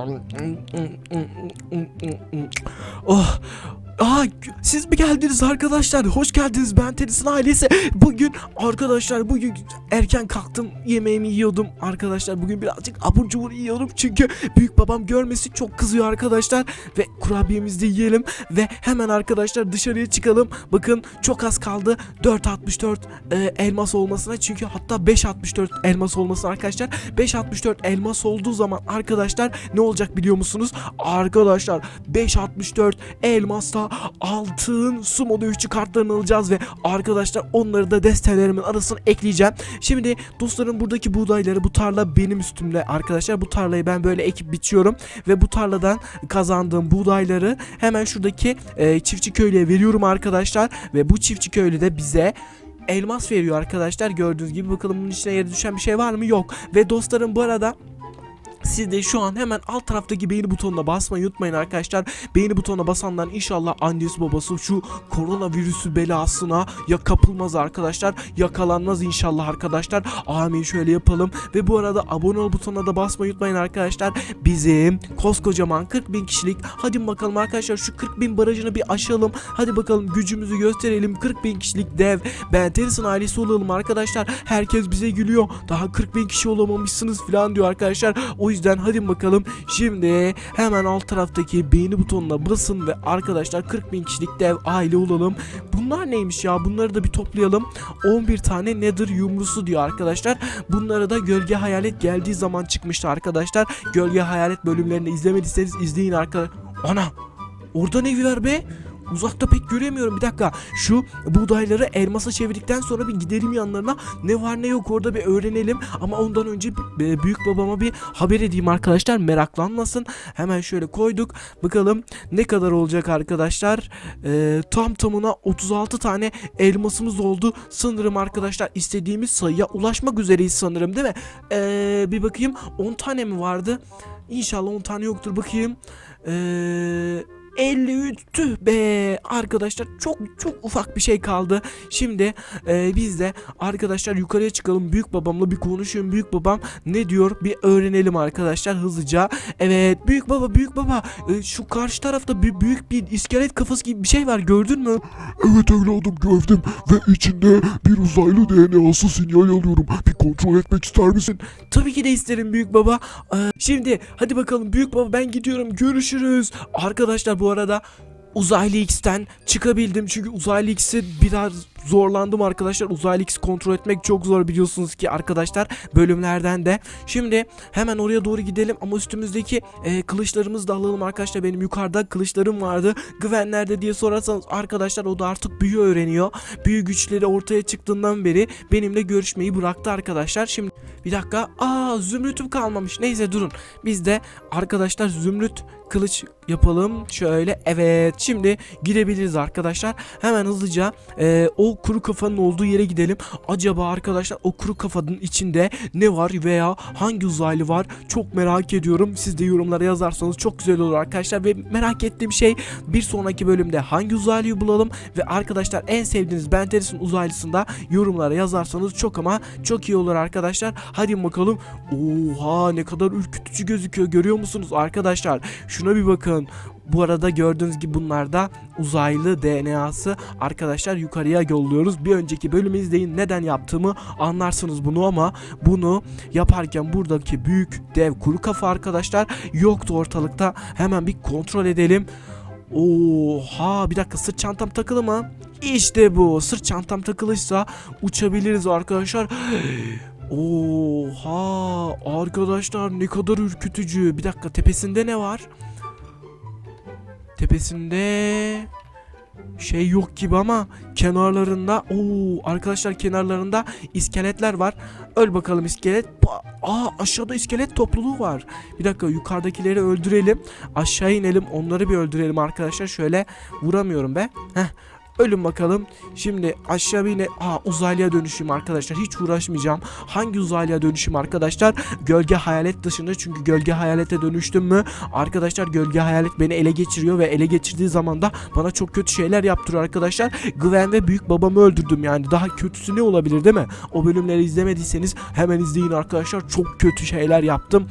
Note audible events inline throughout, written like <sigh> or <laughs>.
음, 음, 음, 음, 음, 음, 음, 음. 어, Siz mi geldiniz arkadaşlar? Hoş geldiniz. Ben Tenis'in ailesi. Bugün arkadaşlar bugün erken kalktım. Yemeğimi yiyordum arkadaşlar. Bugün birazcık abur cubur yiyorum. Çünkü büyük babam görmesi çok kızıyor arkadaşlar. Ve kurabiyemizi de yiyelim. Ve hemen arkadaşlar dışarıya çıkalım. Bakın çok az kaldı. 4.64 e, elmas olmasına. Çünkü hatta 5.64 elmas olmasına arkadaşlar. 5.64 elmas olduğu zaman arkadaşlar ne olacak biliyor musunuz? Arkadaşlar 5.64 elmasla altın sumo dövüşçü kartlarını alacağız ve arkadaşlar onları da destelerimin arasına ekleyeceğim. Şimdi dostlarım buradaki buğdayları bu tarla benim üstümde arkadaşlar. Bu tarlayı ben böyle ekip biçiyorum ve bu tarladan kazandığım buğdayları hemen şuradaki e, çiftçi köylüye veriyorum arkadaşlar ve bu çiftçi köylü de bize elmas veriyor arkadaşlar. Gördüğünüz gibi bakalım bunun içine yere düşen bir şey var mı? Yok. Ve dostlarım bu arada siz de şu an hemen alt taraftaki beğeni butonuna basmayı unutmayın arkadaşlar. Beğeni butonuna basanların inşallah annesi babası şu koronavirüsü belasına ya kapılmaz arkadaşlar. Yakalanmaz inşallah arkadaşlar. Amin şöyle yapalım. Ve bu arada abone ol butonuna da basmayı unutmayın arkadaşlar. Bizim koskocaman 40 bin kişilik hadi bakalım arkadaşlar şu 40 bin barajını bir aşalım. Hadi bakalım gücümüzü gösterelim. 40 bin kişilik dev. Ben Tennis'in ailesi olalım arkadaşlar. Herkes bize gülüyor. Daha 40 bin kişi olamamışsınız falan diyor arkadaşlar. O yüzden hadi bakalım şimdi hemen alt taraftaki beğeni butonuna basın ve arkadaşlar 40 bin kişilik dev aile olalım. Bunlar neymiş ya bunları da bir toplayalım. 11 tane nether yumrusu diyor arkadaşlar. Bunları da gölge hayalet geldiği zaman çıkmıştı arkadaşlar. Gölge hayalet bölümlerini izlemediyseniz izleyin arkadaşlar. Ana orada ne var be? Uzakta pek göremiyorum. Bir dakika. Şu buğdayları elmasa çevirdikten sonra bir gidelim yanlarına. Ne var ne yok orada bir öğrenelim. Ama ondan önce e, büyük babama bir haber edeyim arkadaşlar. Meraklanmasın. Hemen şöyle koyduk. Bakalım ne kadar olacak arkadaşlar. E, tam tamına 36 tane elmasımız oldu. Sanırım arkadaşlar istediğimiz sayıya ulaşmak üzereyiz sanırım değil mi? E, bir bakayım 10 tane mi vardı? İnşallah 10 tane yoktur. Bakayım. Eee 53 tüh be arkadaşlar çok çok ufak bir şey kaldı. Şimdi e, biz de arkadaşlar yukarıya çıkalım. Büyük babamla bir konuşayım. Büyük babam ne diyor bir öğrenelim arkadaşlar hızlıca. Evet büyük baba büyük baba e, şu karşı tarafta bir büyük bir iskelet kafası gibi bir şey var gördün mü? Evet evladım gördüm ve içinde bir uzaylı DNA'sı sinyal alıyorum. Bir kontrol etmek ister misin? Tabii ki de isterim büyük baba. Ee, şimdi hadi bakalım büyük baba ben gidiyorum. Görüşürüz. Arkadaşlar bu arada Uzaylı X'ten çıkabildim. Çünkü Uzaylı X'i biraz zorlandım arkadaşlar. Uzaylı X'i kontrol etmek çok zor biliyorsunuz ki arkadaşlar bölümlerden de. Şimdi hemen oraya doğru gidelim ama üstümüzdeki e, kılıçlarımızı da alalım arkadaşlar. Benim yukarıda kılıçlarım vardı. Güven nerede diye sorarsanız arkadaşlar o da artık büyü öğreniyor. Büyü güçleri ortaya çıktığından beri benimle görüşmeyi bıraktı arkadaşlar. Şimdi bir dakika. Aa zümrütüm kalmamış. Neyse durun. Biz de arkadaşlar zümrüt kılıç yapalım. Şöyle evet şimdi girebiliriz arkadaşlar. Hemen hızlıca e, o kuru kafanın olduğu yere gidelim. Acaba arkadaşlar o kuru kafanın içinde ne var veya hangi uzaylı var çok merak ediyorum. Siz de yorumlara yazarsanız çok güzel olur arkadaşlar. Ve merak ettiğim şey bir sonraki bölümde hangi uzaylıyı bulalım ve arkadaşlar en sevdiğiniz Ben Teris'in uzaylısında yorumlara yazarsanız çok ama çok iyi olur arkadaşlar. Hadi bakalım. Oha ne kadar ürkütücü gözüküyor görüyor musunuz arkadaşlar? Şuna bir bakın. Bu arada gördüğünüz gibi bunlar da uzaylı DNA'sı arkadaşlar yukarıya yolluyoruz. Bir önceki bölümü izleyin neden yaptığımı anlarsınız bunu ama bunu yaparken buradaki büyük dev kuru kafa arkadaşlar yoktu ortalıkta. Hemen bir kontrol edelim. Oha bir dakika sırt çantam takılı mı? İşte bu sırt çantam takılıysa uçabiliriz arkadaşlar. <gasps> Oha arkadaşlar ne kadar ürkütücü. Bir dakika tepesinde ne var? Tepesinde şey yok gibi ama kenarlarında oo arkadaşlar kenarlarında iskeletler var. Öl bakalım iskelet. Aa aşağıda iskelet topluluğu var. Bir dakika yukarıdakileri öldürelim. Aşağı inelim onları bir öldürelim arkadaşlar. Şöyle vuramıyorum be. Heh Ölün bakalım. Şimdi aşağı yine ha uzaylıya dönüşüm arkadaşlar. Hiç uğraşmayacağım. Hangi uzaylıya dönüşüm arkadaşlar? Gölge hayalet dışında çünkü gölge hayalete dönüştüm mü? Arkadaşlar gölge hayalet beni ele geçiriyor ve ele geçirdiği zaman da bana çok kötü şeyler yaptırıyor arkadaşlar. Gwen ve büyük babamı öldürdüm yani. Daha kötüsü ne olabilir değil mi? O bölümleri izlemediyseniz hemen izleyin arkadaşlar. Çok kötü şeyler yaptım.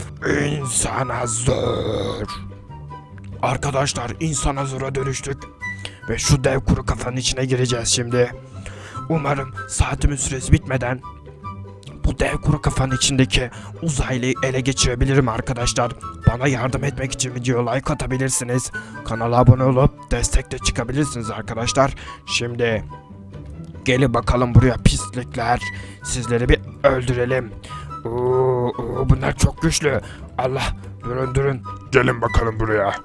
İnsan hazır. Arkadaşlar insan hazıra dönüştük. Ve şu dev kuru kafanın içine gireceğiz şimdi. Umarım saatimin süresi bitmeden bu dev kuru kafanın içindeki uzaylıyı ele geçirebilirim arkadaşlar. Bana yardım etmek için video like atabilirsiniz. Kanala abone olup destek de çıkabilirsiniz arkadaşlar. Şimdi gelin bakalım buraya pislikler. Sizleri bir öldürelim. Oo, oo, bunlar çok güçlü. Allah durun durun. Gelin bakalım buraya.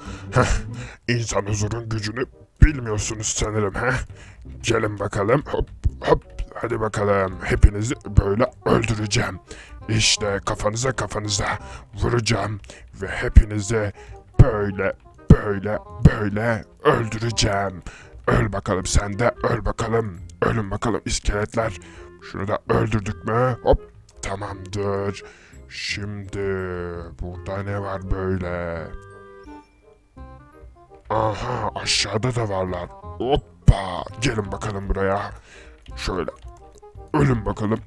İnsan huzurun gücünü bilmiyorsunuz sanırım. Heh. Gelin bakalım. Hop hop. Hadi bakalım. Hepinizi böyle öldüreceğim. İşte kafanıza kafanıza vuracağım. Ve hepinizi böyle böyle böyle öldüreceğim. Öl bakalım sen de öl bakalım. Ölün bakalım iskeletler. Şunu da öldürdük mü? Hop tamamdır. Şimdi burada ne var böyle? Aha aşağıda da varlar. Hoppa gelin bakalım buraya. Şöyle ölün bakalım.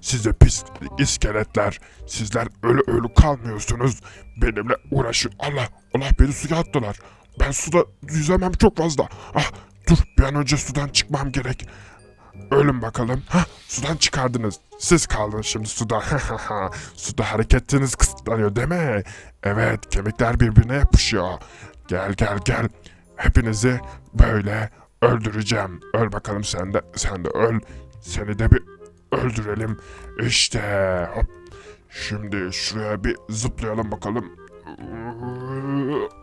Size pis iskeletler. Sizler ölü ölü kalmıyorsunuz. Benimle uğraşın. Allah Allah beni suya attılar. Ben suda yüzemem çok fazla. Ah dur bir an önce sudan çıkmam gerek. Ölün bakalım. Hah, sudan çıkardınız. Siz kaldınız şimdi suda. <laughs> suda hareketiniz kısıtlanıyor değil mi? Evet, kemikler birbirine yapışıyor. Gel gel gel. Hepinizi böyle öldüreceğim. Öl bakalım sen de. Sen de öl. Seni de bir öldürelim. İşte hop. Şimdi şuraya bir zıplayalım bakalım.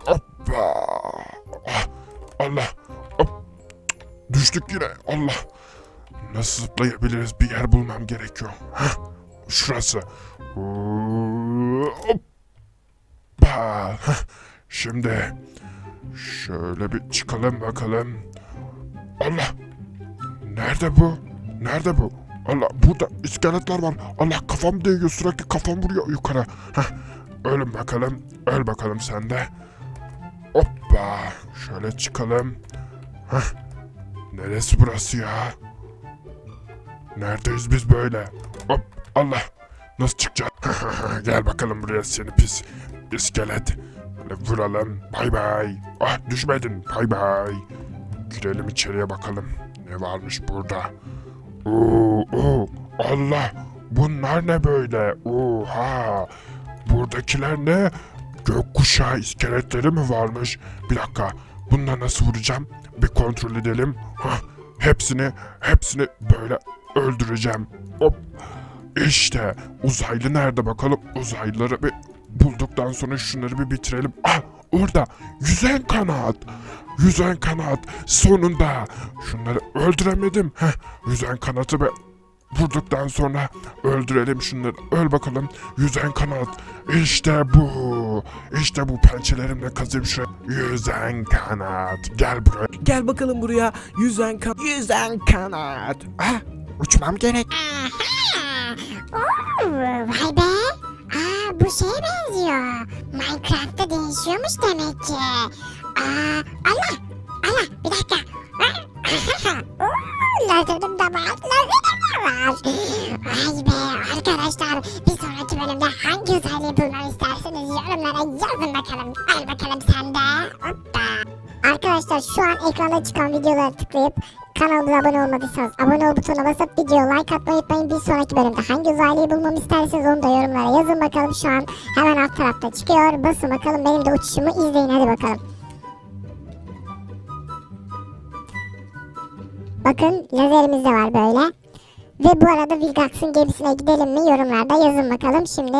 Hoppa. Ah, Allah. Hop. Düştük yine. Allah. Nasıl zıplayabiliriz? Bir yer bulmam gerekiyor. Hah, şurası. Hoppa. Hah, Şimdi şöyle bir çıkalım bakalım. Allah. Nerede bu? Nerede bu? Allah burada iskeletler var. Allah kafam değiyor sürekli kafam vuruyor yukarı. Hah, ölün bakalım. Öl bakalım sen de. Hoppa. Şöyle çıkalım. Hah. Neresi burası ya? Neredeyiz biz böyle? Hop Allah. Nasıl çıkacağız? <laughs> Gel bakalım buraya seni pis iskelet. Böyle vuralım. Bay bay. Ah düşmedin. Bay bay. Girelim içeriye bakalım. Ne varmış burada? Oo, oo, Allah. Bunlar ne böyle? Oha. Buradakiler ne? Gökkuşağı iskeletleri mi varmış? Bir dakika. Bunları nasıl vuracağım? Bir kontrol edelim. Hah, hepsini, hepsini böyle öldüreceğim. Hop. İşte uzaylı nerede bakalım? Uzaylıları bir bulduktan sonra şunları bir bitirelim. Ah orada yüzen kanat. Yüzen kanat sonunda. Şunları öldüremedim. Heh, yüzen kanatı bir vurduktan sonra öldürelim şunları. Öl bakalım. Yüzen kanat. İşte bu. İşte bu pençelerimle kazıyım şuraya. Yüzen kanat. Gel buraya. Gel bakalım buraya. Yüzen kan yüzen kanat. Ah, uçmam gerek. Aha! Oo, vay be. Aa, bu şeye benziyor. Minecraft'ta değişiyormuş demek ki. Aa, Allah! Allah! Bir dakika. Lazerim de var. Lazerim de var. Vay be arkadaşlar. Bir sonraki bölümde hangi özelliği bulmamı isterseniz yorumlara yazın bakalım. Arkadaşlar şu an ekranda çıkan videolara tıklayıp kanalımıza abone olmadıysanız abone ol butonuna basıp videoya like atmayı unutmayın. Bir sonraki bölümde hangi uzaylıyı bulmamı isterseniz onu da yorumlara yazın bakalım. Şu an hemen alt tarafta çıkıyor. Basın bakalım benim de uçuşumu izleyin hadi bakalım. Bakın lazerimiz de var böyle. Ve bu arada Vilgax'ın gemisine gidelim mi yorumlarda yazın bakalım. Şimdi